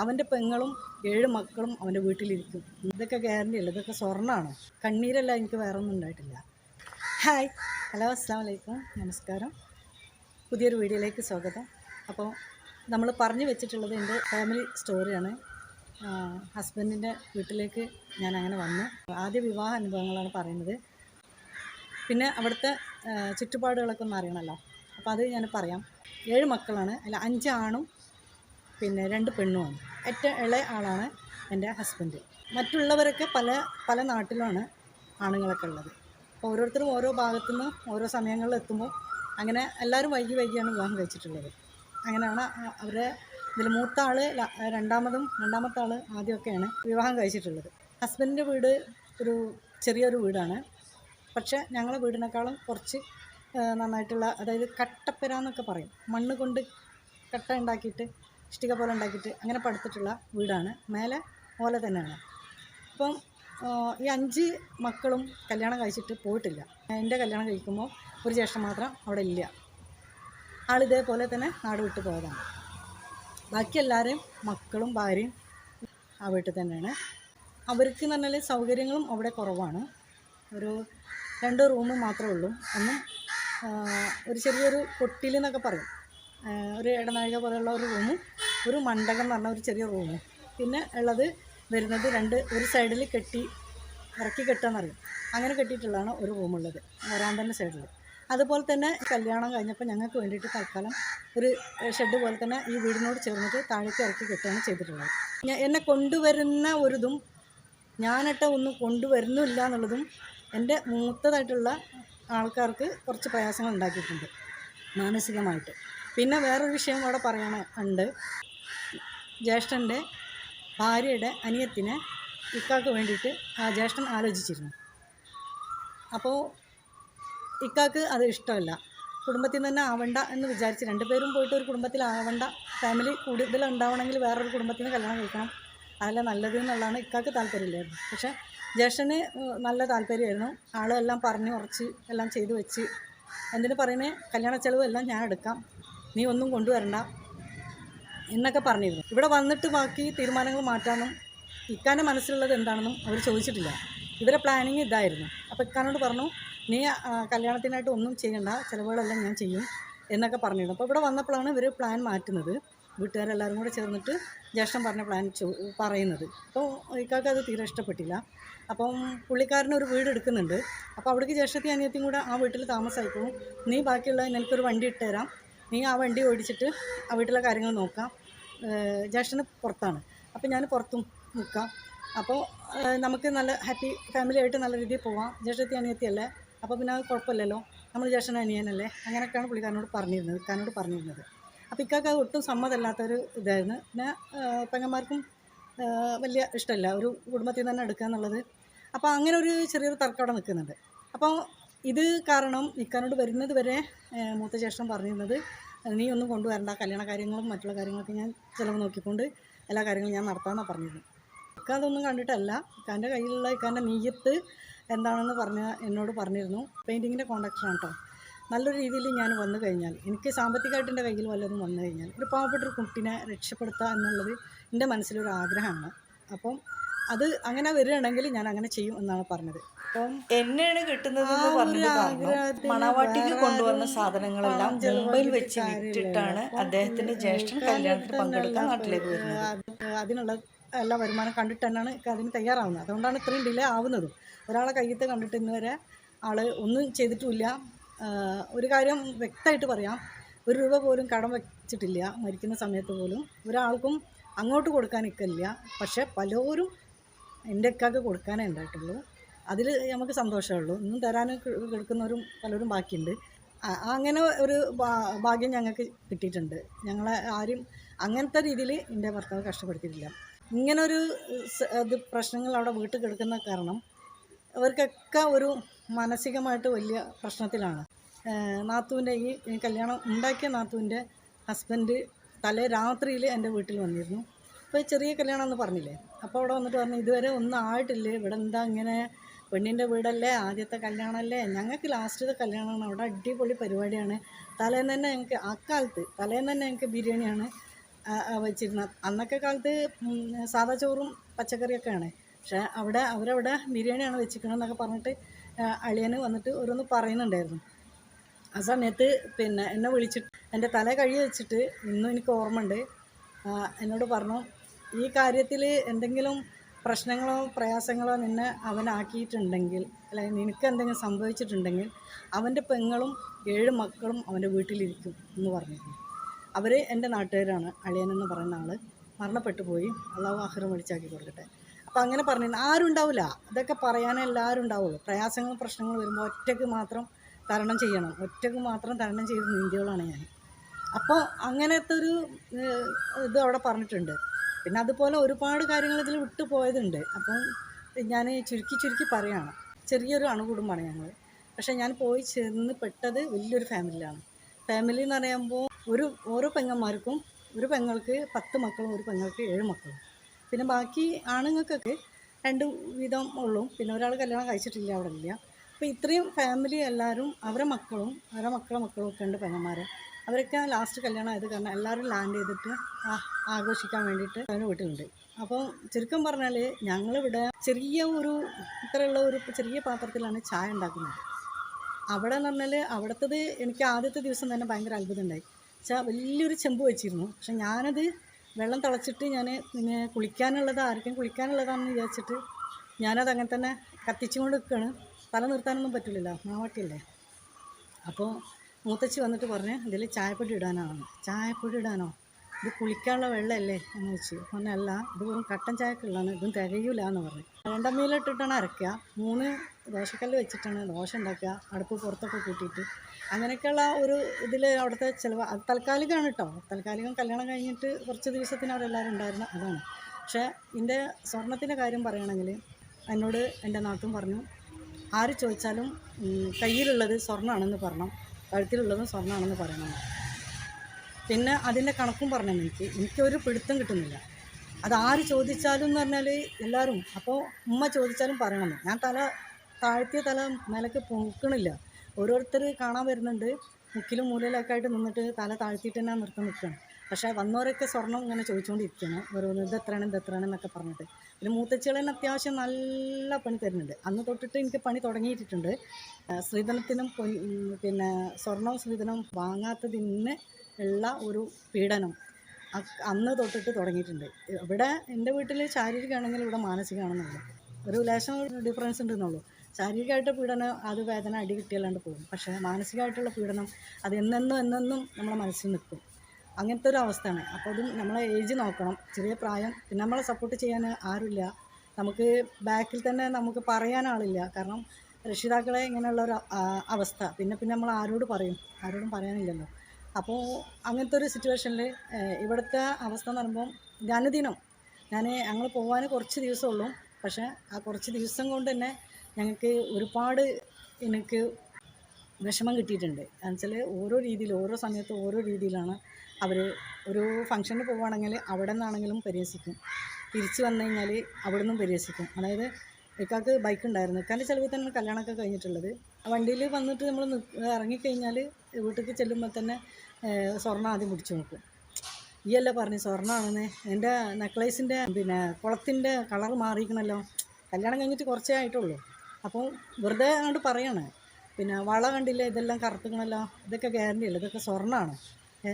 അവന്റെ പെങ്ങളും ഏഴ് മക്കളും അവന്റെ വീട്ടിലിരിക്കും. ഇതൊക്കെ ഗ്യാരണ്ടി അല്ല? ഇതൊക്കെ സ്വർണമാണ് കണ്ണീരല്ല എനിക്ക് വേറെ ഒന്നും ഉണ്ടായിട്ടില്ല. ഹായ് ഹലോ അസ്സാം വലൈക്കും നമസ്കാരം. പുതിയൊരു വീഡിയോയിലേക്ക് സ്വാഗതം. അപ്പോൾ നമ്മൾ പറഞ്ഞു വെച്ചിട്ടുള്ളത് എന്റെ ഫാമിലി സ്റ്റോറിയാണ് ഹസ്ബൻഡിന്റെ വീട്ടിലേക്ക് ഞാൻ അങ്ങനെ വന്നു. ആദ്യ വിവാഹ അനുഭവങ്ങളാണ് പറയുന്നത്. പിന്നെ അവിടുത്തെ ചുറ്റുപാടുകളൊക്കെ ഒന്ന് അറിയണമല്ലോ. അപ്പോൾ അത് ഞാൻ പറയാം. ഏഴ് മക്കളാണ്. അല്ല അഞ്ച് ആണും പിന്നെ രണ്ട് പെണ്ണുമാണ് ഏറ്റവും ഇളയ ആളാണ് എന്റെ ഹസ്ബൻഡ്. മറ്റുള്ളവരൊക്കെ പല പല നാട്ടിലാണ് ആണുങ്ങളൊക്കെ ഉള്ളത്. അപ്പോൾ ഓരോരുത്തരും ഓരോ ഭാഗത്തു നിന്ന് ഓരോ സമയങ്ങളിൽ എത്തുമ്പോൾ അങ്ങനെ എല്ലാവരും വൈകി വൈകിയാണ് വിവാഹം കഴിച്ചിട്ടുള്ളത്. അങ്ങനെയാണ് അവരെ ഇതിൽ മൂത്ത ആൾ രണ്ടാമതും രണ്ടാമത്തെ ആൾ ആദ്യമൊക്കെയാണ് വിവാഹം കഴിച്ചിട്ടുള്ളത്. ഹസ്ബൻഡിന്റെ വീട് ഒരു ചെറിയൊരു വീടാണ്. പക്ഷേ ഞങ്ങളെ വീടിനേക്കാളും കുറച്ച് നന്നായിട്ടുള്ള അതായത് കട്ടപ്പെര എന്നൊക്കെ പറയും. മണ്ണ് കൊണ്ട് കട്ട ഉണ്ടാക്കിയിട്ട് ഇഷ്ടിക പോലെ ഉണ്ടാക്കിയിട്ട് അങ്ങനെ പടുത്തിട്ടുള്ള വീടാണ്. മേലെ ഓല തന്നെയാണ്. അപ്പം ഈ അഞ്ച് മക്കളും കല്യാണം കഴിച്ചിട്ട് പോയിട്ടില്ല. എന്റെ കല്യാണം കഴിക്കുമ്പോൾ ഒരു ശേഷം മാത്രം അവിടെ ഇല്ല. ആളിതേപോലെ തന്നെ നാട് വിട്ടു പോയതാണ്. ബാക്കി എല്ലാവരെയും മക്കളും ഭാര്യയും ആ വീട്ടിൽ തന്നെയാണ്. അവർക്ക് എന്ന് പറഞ്ഞാൽ സൗകര്യങ്ങളും അവിടെ കുറവാണ്. ഒരു രണ്ട് റൂം മാത്രമേ ഉള്ളൂ. ഒന്നും ഒരു ചെറിയൊരു കൊട്ടിൽ എന്നൊക്കെ പറയും. ഒരു ഇടനാഴിക പോലെയുള്ള ഒരു റൂമും ഒരു മണ്ഡകം എന്ന് പറഞ്ഞ ഒരു ചെറിയ റൂമും പിന്നെ ഉള്ളത് വരുന്നത് രണ്ട് ഒരു സൈഡിൽ കെട്ടി ഇറക്കി കെട്ടാന്നറിയും അങ്ങനെ കെട്ടിയിട്ടുള്ളതാണ് ഒരു റൂമുള്ളത് വരാന്തന്റെ സൈഡിൽ അതുപോലെ തന്നെ കല്യാണം കഴിഞ്ഞപ്പോൾ ഞങ്ങൾക്ക് വേണ്ടിയിട്ട് തൽക്കാലം ഒരു ഷെഡ് പോലെ തന്നെ ഈ വീടിനോട് ചേർന്നിട്ട് താഴേക്ക് ഇറക്കി കെട്ടുകയാണ് ചെയ്തിട്ടുള്ളത്. എന്നെ കൊണ്ടുവരുന്ന ഒരിതും ഞാനിട്ട ഒന്നും കൊണ്ടുവരുന്നില്ല എന്നുള്ളതും എന്റെ മൂത്തതായിട്ടുള്ള ആൾക്കാർക്ക് കുറച്ച് പ്രയാസങ്ങൾ ഉണ്ടാക്കിയിട്ടുണ്ട് മാനസികമായിട്ട്. പിന്നെ വേറൊരു വിഷയം അവിടെ പറയണ ഉണ്ട് ജ്യേഷ്ഠന്റെ ഭാര്യയുടെ അനിയത്തിനെ ഇക്കാക്ക് വേണ്ടിയിട്ട് ആ ജ്യേഷ്ഠൻ ആലോചിച്ചിരുന്നു. അപ്പോൾ ഇക്കാക്ക് അത് ഇഷ്ടമല്ല. കുടുംബത്തിൽ നിന്ന് തന്നെ ആവണ്ട എന്ന് വിചാരിച്ച് രണ്ടുപേരും പോയിട്ട് ഒരു കുടുംബത്തിൽ ആവണ്ട ഫാമിലി കൂടുതൽ ഉണ്ടാവണമെങ്കിൽ വേറൊരു കുടുംബത്തിൽ നിന്ന് കല്യാണം കഴിക്കണം. അതല്ല നല്ലത് എന്നുള്ളതാണ് ഇക്കാക്ക് താല്പര്യമില്ലായിരുന്നു. പക്ഷേ ജ്യേഷ്ഠന് നല്ല താല്പര്യമായിരുന്നു. ആളെല്ലാം പറഞ്ഞ് ഉറച്ച് എല്ലാം ചെയ്തു വെച്ച്. എന്തിനു പറയുന്നത് കല്യാണ ചെലവ് എല്ലാം ഞാൻ എടുക്കാം. നീ ഒന്നും കൊണ്ടുവരണ്ട. എന്നൊക്കെ പറഞ്ഞിരുന്നു. ഇവിടെ വന്നിട്ട് ബാക്കി തീരുമാനങ്ങൾ മാറ്റാമെന്നും ഇക്കാന്റെ മനസ്സിലുള്ളത് എന്താണെന്നും അവർ ചോദിച്ചിട്ടില്ല. ഇവരെ പ്ലാനിങ് ഇതായിരുന്നു. അപ്പോൾ ഇക്കാനോട് പറഞ്ഞു നീ കല്യാണത്തിനായിട്ട് ഒന്നും ചെയ്യണ്ട ചിലവുകളെല്ലാം ഞാൻ ചെയ്യും എന്നൊക്കെ പറഞ്ഞിരുന്നു. അപ്പോൾ ഇവിടെ വന്നപ്പോഴാണ് ഇവർ പ്ലാൻ മാറ്റുന്നത്. വീട്ടുകാരെല്ലാവരും കൂടെ ചേർന്നിട്ട് ജ്യേഷ്ഠൻ പറഞ്ഞ പ്ലാൻ ചോ പറയുന്നത്. അപ്പോൾ ഇക്കാക്ക് അത് തീരെ ഇഷ്ടപ്പെട്ടില്ല. അപ്പം പുള്ളിക്കാരനൊരു വീട് എടുക്കുന്നുണ്ട്. അപ്പോൾ അവിടേക്ക് ജ്യേഷ്ഠത്തി അനിയത്തിയും കൂടെ ആ വീട്ടിൽ താമസമായിപ്പോവും നീ ബാക്കിയുള്ള നിനക്കൊരു വണ്ടി ഇട്ടുതരാം. നീ ആ വണ്ടി ഓടിച്ചിട്ട് ആ വീട്ടിലെ കാര്യങ്ങൾ നോക്കാം. ജ്യേഷ്ഠന് പുറത്താണ്. അപ്പോൾ ഞാൻ പുറത്തും നിൽക്കാം. അപ്പോൾ നമുക്ക് നല്ല ഹാപ്പി ഫാമിലി ആയിട്ട് നല്ല രീതിയിൽ പോവാം. ജ്യേഷ്ഠത്തി അനിയത്തിയല്ലേ? അപ്പോൾ പിന്നെ അത് കുഴപ്പമില്ലല്ലോ. നമ്മൾ ജ്യേഷ്ഠൻ അനിയനല്ലേ? അങ്ങനെയൊക്കെയാണ് പുള്ളിക്കാരനോട് പറഞ്ഞിരുന്നത് ഇക്കാനോട് പറഞ്ഞിരുന്നത്. അപ്പോൾ ഇക്കാക്ക് അത് ഒട്ടും സമ്മതമല്ലാത്തൊരു ഇതായിരുന്നു. പിന്നെ പെങ്ങന്മാർക്കും വലിയ ഇഷ്ടമല്ല. ഒരു കുടുംബത്തിൽ നിന്ന് തന്നെ എടുക്കുക എന്നുള്ളത്. അപ്പോൾ അങ്ങനെ ഒരു ചെറിയൊരു തർക്കം അവിടെ നിൽക്കുന്നുണ്ട്. അപ്പോൾ ഇത് കാരണം ഇക്കാനോട് വരുന്നത് വരെ മൂത്ത ജ്യേഷ്ഠൻ പറഞ്ഞിരുന്നത് നീ ഒന്നും കൊണ്ടുവരണ്ട കല്യാണ കാര്യങ്ങളും മറ്റുള്ള കാര്യങ്ങളൊക്കെ ഞാൻ ചിലവ് നോക്കിക്കൊണ്ട് എല്ലാ കാര്യങ്ങളും ഞാൻ നടത്താമെന്നാണ് പറഞ്ഞിരുന്നു ഇക്ക അതൊന്നും കണ്ടിട്ടല്ല. ഇക്കാന്റെ കയ്യിലുള്ള ഇക്കാന്റെ നീയത്ത് എന്താണെന്ന് പറഞ്ഞ എന്നോട് പറഞ്ഞിരുന്നു. പെയിന്റിങ്ങിന്റെ കോൺട്രാക്ടറാണ് കേട്ടോ നല്ലൊരു രീതിയിൽ ഞാൻ വന്നു കഴിഞ്ഞാൽ എനിക്ക് സാമ്പത്തികമായിട്ട് എന്റെ കയ്യിൽ വല്ലതും വന്നു കഴിഞ്ഞാൽ ഒരു പാവപ്പെട്ടൊരു കുട്ടിനെ രക്ഷപ്പെടുത്തുക എന്നുള്ളത് എന്റെ മനസ്സിലൊരു ആഗ്രഹമാണ്. അപ്പം അത് അങ്ങനെ വരികയാണെങ്കിൽ ഞാൻ അങ്ങനെ ചെയ്യും എന്നാണ് പറഞ്ഞത്. എന്നെയാണ് കിട്ടുന്നത് എന്ന് പറഞ്ഞത് കാരണം മണവാട്ടിക്ക് കൊണ്ടുവന്ന സാധനങ്ങളെല്ലാം മുംബൈയിൽ വെച്ച്. വിറ്റിട്ടാണ് അദ്ദേഹത്തിന്റെ ജ്യേഷ്ഠൻ കല്യാണത്തിൽ കല്യാണത്തിന് പങ്കെടുക്കാൻ നാട്ടിലേക്ക് വരുന്നത്. അതിനുള്ള എല്ലാ വരുമാനം കണ്ടിട്ട് തന്നെയാണ് അതിന് തയ്യാറാവുന്നത്. അതുകൊണ്ടാണ് ഇത്രയും ഡിലേ ആവുന്നതും. ഒരാളെ കയ്യത്ത് കണ്ടിട്ട് ഇന്ന് വരെ ആൾ ഒന്നും ചെയ്തിട്ടുമില്ല. ഒരു കാര്യം വ്യക്തമായിട്ട് പറയാം. ഒരു രൂപ പോലും കടം വെച്ചിട്ടില്ല മരിക്കുന്ന സമയത്ത് പോലും. ഒരാൾക്കും അങ്ങോട്ട് കൊടുക്കാൻ നിൽക്കില്ല പക്ഷേ പലരും എന്റെ അക്കാക്ക് കൊടുക്കാനേ ഉണ്ടായിട്ടുള്ളൂ. അതിൽ നമുക്ക് സന്തോഷമേ ഉള്ളൂ. ഇന്നും തരാൻ കൊടുക്കുന്നവരും പലരും ബാക്കിയുണ്ട്. അങ്ങനെ ഒരു ഭാഗ്യം ഞങ്ങൾക്ക് കിട്ടിയിട്ടുണ്ട്. ഞങ്ങളെ ആരും അങ്ങനത്തെ രീതിയിൽ എന്റെ ഭർത്താവ് കഷ്ടപ്പെടുത്തിയിട്ടില്ല. ഇങ്ങനൊരു ഇത് പ്രശ്നങ്ങൾ അവിടെ വീട്ടിൽ കിടക്കുന്ന കാരണം അവർക്കൊക്കെ ഒരു മാനസികമായിട്ട് വലിയ പ്രശ്നത്തിലാണ്. നാത്തുവിന്റെ ഈ കല്യാണം ഉണ്ടാക്കിയ നാത്തുവിന്റെ ഹസ്ബൻഡ് തലേ രാത്രിയിൽ എന്റെ വീട്ടിൽ വന്നിരുന്നു. അപ്പോൾ ചെറിയ കല്യാണം എന്ന് പറഞ്ഞില്ലേ? അപ്പോൾ അവിടെ വന്നിട്ട് പറഞ്ഞു ഇതുവരെ ഒന്നും ആയിട്ടില്ലേ? ഇവിടെ എന്താ ഇങ്ങനെ പെണ്ണിന്റെ വീടല്ലേ? ആദ്യത്തെ കല്യാണമല്ലേ? ഞങ്ങൾക്ക് ലാസ്റ്റത്തെ കല്യാണമാണ്. അവിടെ അടിപൊളി പരിപാടിയാണ്. തലേന്ന് തന്നെ ഞങ്ങൾക്ക് അക്കാലത്ത് തലേന്ന് തന്നെ ഞങ്ങൾക്ക് ബിരിയാണിയാണ് ആ, അന്നൊക്കെ കാലത്ത് സാദാ ചോറും പച്ചക്കറിയൊക്കെയാണ്. പക്ഷേ അവിടെ അവരവിടെ ബിരിയാണിയാണ് വെച്ചിരിക്കണമെന്നൊക്കെ പറഞ്ഞിട്ട് അളിയന് വന്നിട്ട് ഓരോന്ന് പറയുന്നുണ്ടായിരുന്നു. ആ സമയത്ത് പിന്നെ എന്നെ വിളിച്ചിട്ട് എന്റെ തല കഴുകി വെച്ചിട്ട് ഇന്നും എനിക്ക് ഓർമ്മയുണ്ട്. എന്നോട് പറഞ്ഞു ഈ കാര്യത്തിൽ എന്തെങ്കിലും പ്രശ്നങ്ങളോ പ്രയാസങ്ങളോ നിന്നെ അവനാക്കിയിട്ടുണ്ടെങ്കിൽ അല്ലെങ്കിൽ നിനക്ക് എന്തെങ്കിലും സംഭവിച്ചിട്ടുണ്ടെങ്കിൽ അവന്റെ പെങ്ങളും ഏഴ് മക്കളും അവന്റെ വീട്ടിലിരിക്കും എന്ന് പറഞ്ഞിരുന്നു. അവർ എന്റെ നാട്ടുകാരാണ് അളിയൻ എന്ന് പറയുന്ന ആൾ മരണപ്പെട്ടു പോയി. അള്ളാഹു ആഹ്റം വിളിച്ചാക്കി കൊടുക്കട്ടെ. അപ്പോൾ അങ്ങനെ പറഞ്ഞു ആരും ഉണ്ടാവില്ല. ഇതൊക്കെ പറയാനേ എല്ലാവരും ഉണ്ടാവുള്ളൂ. പ്രയാസങ്ങളും പ്രശ്നങ്ങളും വരുമ്പോൾ ഒറ്റയ്ക്ക് മാത്രം തരണം ചെയ്യണം. ഒറ്റയ്ക്ക് മാത്രം തരണം ചെയ്ത് നീന്തിയോളാണ് ഞാൻ. അപ്പോൾ അങ്ങനത്തെ ഒരു ഇത് അവിടെ പറഞ്ഞിട്ടുണ്ട്. പിന്നെ അതുപോലെ ഒരുപാട് കാര്യങ്ങൾ ഇതിൽ വിട്ടു പോയതുണ്ട്. അപ്പം ഞാൻ ചുരുക്കി ചുരുക്കി പറയുകയാണ് ചെറിയൊരു അണുകുടുംബമാണ് ഞങ്ങൾ പക്ഷേ ഞാൻ പോയി ചെന്ന് പെട്ടത് വലിയൊരു ഫാമിലിയിലാണ്. ഫാമിലി എന്ന് പറയുമ്പോൾ ഒരു ഓരോ പെങ്ങന്മാർക്കും ഒരു പെങ്ങൾക്ക് പത്ത് മക്കളും ഒരു പെങ്ങൾക്ക് ഏഴ് മക്കളും. പിന്നെ ബാക്കി ആണുങ്ങൾക്കൊക്കെ രണ്ട് വീതം ഉള്ളൂ. പിന്നെ ഒരാൾ കല്യാണം കഴിച്ചിട്ടില്ല അവിടെ ഇല്ല. അപ്പോൾ ഇത്രയും ഫാമിലി എല്ലാവരും അവരെ മക്കളും അവരെ മക്കളെ മക്കളും ഒക്കെ ഉണ്ട് പെങ്ങന്മാരെ. അവരൊക്കെ ലാസ്റ്റ് കല്യാണം ആയത് കാരണം എല്ലാവരും ലാൻഡ് ചെയ്തിട്ട് ആഘോഷിക്കാൻ വേണ്ടിയിട്ട് അവരുടെ വീട്ടിലുണ്ട്. അപ്പോൾ ചുരുക്കം പറഞ്ഞാൽ ഞങ്ങളിവിടെ ചെറിയ ഒരു ഇത്രയുള്ള ഒരു ചെറിയ പാത്രത്തിലാണ് ചായ ഉണ്ടാക്കുന്നത്. അവിടെ എന്ന് പറഞ്ഞാൽ അവിടുത്തത് എനിക്ക് ആദ്യത്തെ ദിവസം തന്നെ ഭയങ്കര അത്ഭുതം ഉണ്ടായി. വലിയൊരു ചെമ്പ് വെച്ചിരുന്നു. പക്ഷെ ഞാനത് വെള്ളം തിളച്ചിട്ട് ഞാൻ പിന്നെ കുളിക്കാനുള്ളത് ആർക്കും കുളിക്കാനുള്ളതാണെന്ന് വിചാരിച്ചിട്ട് ഞാനത് അങ്ങനെ തന്നെ കത്തിച്ചുകൊണ്ട് നിൽക്കുകയാണ് തല നിർത്താനൊന്നും പറ്റില്ലല്ലോ മാവട്ടിയല്ലേ? അപ്പോൾ മൂത്തച്ചി വന്നിട്ട് പറഞ്ഞ് ഇതിൽ ചായപ്പൊടി ഇടാനാണ്. ചായപ്പൊടി ഇടാനോ? ഇത് കുളിക്കാനുള്ള വെള്ളമല്ലേ എന്ന് വെച്ചു പറഞ്ഞല്ല ഇത് വെറും കട്ടൻ ചായക്കുള്ളതാണ് ഇതും തികയൂല എന്ന് പറഞ്ഞു. രണ്ടമ്മയിലിട്ടിട്ടാണ് അരയ്ക്കുക. മൂന്ന് ദോശക്കല്ല് വെച്ചിട്ടാണ് ദോശ ഉണ്ടാക്കുക. അടുപ്പ് പുറത്തൊക്കെ കൂട്ടിയിട്ട്. അങ്ങനെയൊക്കെയുള്ള ഒരു ഇതിൽ അവിടുത്തെ ചിലവ്. അത് താൽക്കാലികമാണ് കേട്ടോ താൽക്കാലികം കല്യാണം കഴിഞ്ഞിട്ട് കുറച്ച് ദിവസത്തിന് അവരെല്ലാവരും ഉണ്ടായിരുന്നു. അതാണ്. പക്ഷേ എന്റെ സ്വർണത്തിന്റെ കാര്യം പറയുകയാണെങ്കിൽ എന്നോട് എന്റെ നാട്ടും പറഞ്ഞു ആര് ചോദിച്ചാലും കയ്യിലുള്ളത് സ്വർണമാണെന്ന് പറയണം കഴുത്തിലുള്ളതും സ്വർണമാണെന്ന് പറയണം. പിന്നെ അതിന്റെ കണക്കും പറഞ്ഞു എനിക്ക്. എനിക്കൊരു പിടുത്തം കിട്ടുന്നില്ല. അത് ആര് ചോദിച്ചാലും എന്ന് പറഞ്ഞാൽ എല്ലാവരും അപ്പോൾ ഉമ്മ ചോദിച്ചാലും പറയണം. ഞാൻ തല താഴ്ത്തിയ തല മേലക്ക് പൊക്കണില്ല. ഓരോരുത്തർ കാണാൻ വരുന്നുണ്ട്. മുക്കിലും മൂലയിലൊക്കെ ആയിട്ട് നിന്നിട്ട് തല താഴ്ത്തിയിട്ട് തന്നെ നിർത്തി നിൽക്കുകയാണ്. പക്ഷേ വന്നവരൊക്കെ സ്വർണം ഇങ്ങനെ ചോദിച്ചുകൊണ്ടിരിക്കുകയാണ് ഓരോന്ന് ഇത് എത്രയാണ് ഇത് എത്രയാണ് എന്നൊക്കെ പറഞ്ഞിട്ട്. പിന്നെ മൂത്തച്ചികൾ അത്യാവശ്യം നല്ല പണി തരുന്നുണ്ട്. അന്ന് തൊട്ടിട്ട് എനിക്ക് പണി തുടങ്ങിയിട്ടുണ്ട് സ്ത്രീധനത്തിനും പിന്നെ സ്വർണവും സ്ത്രീധനവും വാങ്ങാത്തതിന് ഉള്ള ഒരു പീഡനം അന്ന് തൊട്ടിട്ട് തുടങ്ങിയിട്ടുണ്ട്. ഇവിടെ എന്റെ വീട്ടിൽ ശാരീരികമാണെങ്കിൽ ഇവിടെ മാനസികമാണെന്നുള്ളൂ ഒരു ലേശം ഡിഫറൻസ് ഉണ്ടെന്നുള്ളൂ. ശാരീരികമായിട്ട് പീഡനം അത് വേദന അടി കിട്ടിയല്ലാണ്ട് പോകും. പക്ഷേ മാനസികമായിട്ടുള്ള പീഡനം അത് എന്നെന്നും എന്നെന്നും നമ്മുടെ മനസ്സിൽ നിൽക്കും. അങ്ങനത്തെ ഒരു അവസ്ഥയാണ്. അപ്പോൾ അതും നമ്മളെ ഏജ് നോക്കണം. ചെറിയ പ്രായം പിന്നെ നമ്മളെ സപ്പോർട്ട് ചെയ്യാൻ ആരുമില്ല. നമുക്ക് ബാക്കിൽ തന്നെ നമുക്ക് പറയാൻ ആളില്ല. കാരണം രക്ഷിതാക്കളെ ഇങ്ങനെയുള്ള ഒരു അവസ്ഥ. പിന്നെ പിന്നെ നമ്മൾ ആരോട് പറയും? ആരോടും പറയാനില്ലല്ലോ. അപ്പോൾ അങ്ങനത്തെ ഒരു സിറ്റുവേഷനിൽ ഇവിടുത്തെ അവസ്ഥ എന്ന് പറയുമ്പോൾ ജനദിനം ഞാൻ ഞങ്ങൾ പോകാൻ കുറച്ച് ദിവസമുള്ളൂ. പക്ഷേ ആ കുറച്ച് ദിവസം കൊണ്ട് തന്നെ ഞങ്ങൾക്ക് ഒരുപാട് എനിക്ക് വിഷമം കിട്ടിയിട്ടുണ്ട്. എന്നുവെച്ചാൽ ഓരോ രീതിയിൽ ഓരോ സമയത്ത് ഓരോ രീതിയിലാണ് അവർ ഒരു ഫംഗ്ഷന് പോവുകയാണെങ്കിൽ അവിടെ നിന്നാണെങ്കിലും പരിഹസിക്കും. തിരിച്ച് വന്നു കഴിഞ്ഞാൽ അവിടെ നിന്നും പരിഹസിക്കും. അതായത് ഇക്കാക്ക് ബൈക്ക് ഉണ്ടായിരുന്നു. ഇക്കാന്റെ ചിലവിൽ തന്നെ കല്യാണമൊക്കെ കഴിഞ്ഞിട്ടുള്ളത്. വണ്ടിയിൽ വന്നിട്ട് നമ്മൾ ഇറങ്ങിക്കഴിഞ്ഞാൽ വീട്ടിലേക്ക് ചെല്ലുമ്പോൾ തന്നെ ഏഹ്, സ്വർണം ആദ്യം പിടിച്ചു നോക്കും. ഈ അല്ല പറഞ്ഞു സ്വർണമാണെന്ന് എന്റെ നെക്ലേസിന്റെ പിന്നെ കുളത്തിന്റെ കളർ മാറിയിരിക്കണല്ലോ. കല്യാണം കഴിഞ്ഞിട്ട് കുറച്ചേ ആയിട്ടുള്ളൂ. അപ്പോൾ വെറുതെ അങ്ങോട്ട് പറയണേ. പിന്നെ വള കണ്ടില്ല? ഇതെല്ലാം കറുത്തുക്കണല്ലോ ഇതൊക്കെ ഗ്യാരണ്ടി അല്ല? ഇതൊക്കെ സ്വർണമാണ് ഏ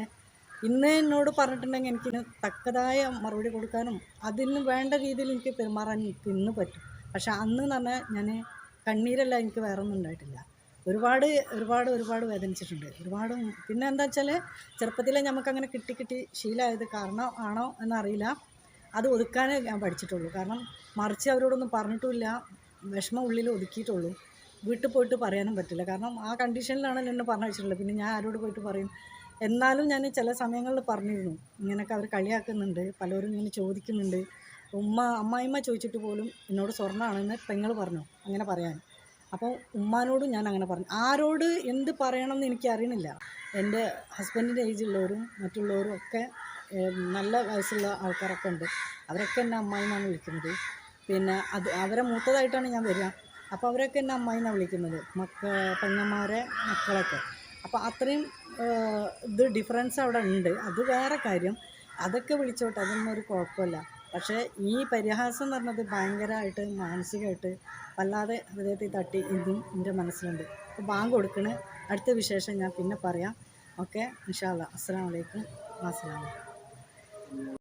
ഇന്ന് എന്നോട് പറഞ്ഞിട്ടുണ്ടെങ്കിൽ എനിക്ക് തക്കതായ മറുപടി കൊടുക്കാനും അതിന് വേണ്ട രീതിയിൽ എനിക്ക് പെരുമാറാൻ എനിക്ക് ഇന്ന് പറ്റും. പക്ഷേ അന്ന് എന്ന് പറഞ്ഞാൽ ഞാൻ കണ്ണീരല്ല എനിക്ക് വേറെ ഒന്നും ഉണ്ടായിട്ടില്ല. ഒരുപാട് ഒരുപാട് ഒരുപാട് വേദനിച്ചിട്ടുണ്ട്. ഒരുപാട് പിന്നെ എന്താ വെച്ചാൽ ചെറുപ്പത്തിലെ നമുക്കങ്ങനെ കിട്ടി കിട്ടി ശീലമായത് കാരണം ആണോ എന്നറിയില്ല. അത് ഒതുക്കാനേ ഞാൻ പഠിച്ചിട്ടുള്ളൂ. കാരണം മറിച്ച് അവരോടൊന്നും പറഞ്ഞിട്ടുമില്ല. വിഷമം ഉള്ളിൽ ഒതുക്കിയിട്ടുള്ളൂ. വീട്ടിൽ പോയിട്ട് പറയാനും പറ്റില്ല. കാരണം ആ കണ്ടീഷനിലാണ് എന്നെ പറഞ്ഞു വെച്ചിട്ടുള്ളത് പിന്നെ ഞാൻ ആരോട് പോയിട്ട് പറയും? എന്നാലും ഞാൻ ചില സമയങ്ങളിൽ പറഞ്ഞിരുന്നു ഇങ്ങനെയൊക്കെ അവർ കളിയാക്കുന്നുണ്ട് പലരും ഇങ്ങനെ ചോദിക്കുന്നുണ്ട്. ഉമ്മ അമ്മായിമ്മ ചോദിച്ചിട്ട് പോലും എന്നോട് സ്വർണമാണെന്ന് പെങ്ങൾ പറഞ്ഞു അങ്ങനെ പറയാൻ. അപ്പോൾ ഉമ്മാനോടും ഞാൻ അങ്ങനെ പറഞ്ഞു. ആരോട് എന്ത് പറയണം എന്ന് എനിക്ക് അറിയണില്ല എന്റെ ഹസ്ബൻഡിന്റെ ഏജുള്ളവരും മറ്റുള്ളവരും ഒക്കെ നല്ല വയസ്സുള്ള ആൾക്കാരൊക്കെ ഉണ്ട്. അവരൊക്കെ എന്നെ അമ്മായിന്നാണ് വിളിക്കുന്നത്. പിന്നെ അത് അവരെ മൂത്തതായിട്ടാണ് ഞാൻ വരിക. അപ്പോൾ അവരൊക്കെ എന്നെ അമ്മായിന്നാണ് വിളിക്കുന്നത് മക്ക പെങ്ങന്മാരെ മക്കളൊക്കെ. അപ്പോൾ അത്രയും ഇത് ഡിഫറൻസ് അവിടെ ഉണ്ട്. അത് വേറെ കാര്യം. അതൊക്കെ വിളിച്ചോട്ടെ അതൊന്നും ഒരു കുഴപ്പമില്ല. പക്ഷേ ഈ പരിഹാസം എന്ന് പറഞ്ഞത് ഭയങ്കരമായിട്ട് മാനസികമായിട്ട് വല്ലാതെ ഹൃദയത്തിൽ തട്ടി ഇതും എന്റെ മനസ്സിലുണ്ട്. അപ്പോൾ ബാങ്ക് കൊടുക്കണേ. അടുത്ത വിശേഷം ഞാൻ പിന്നെ പറയാം. ഓക്കെ? ഇൻഷാല്ല അസ്സാം വലൈക്കും അസ്സലാമു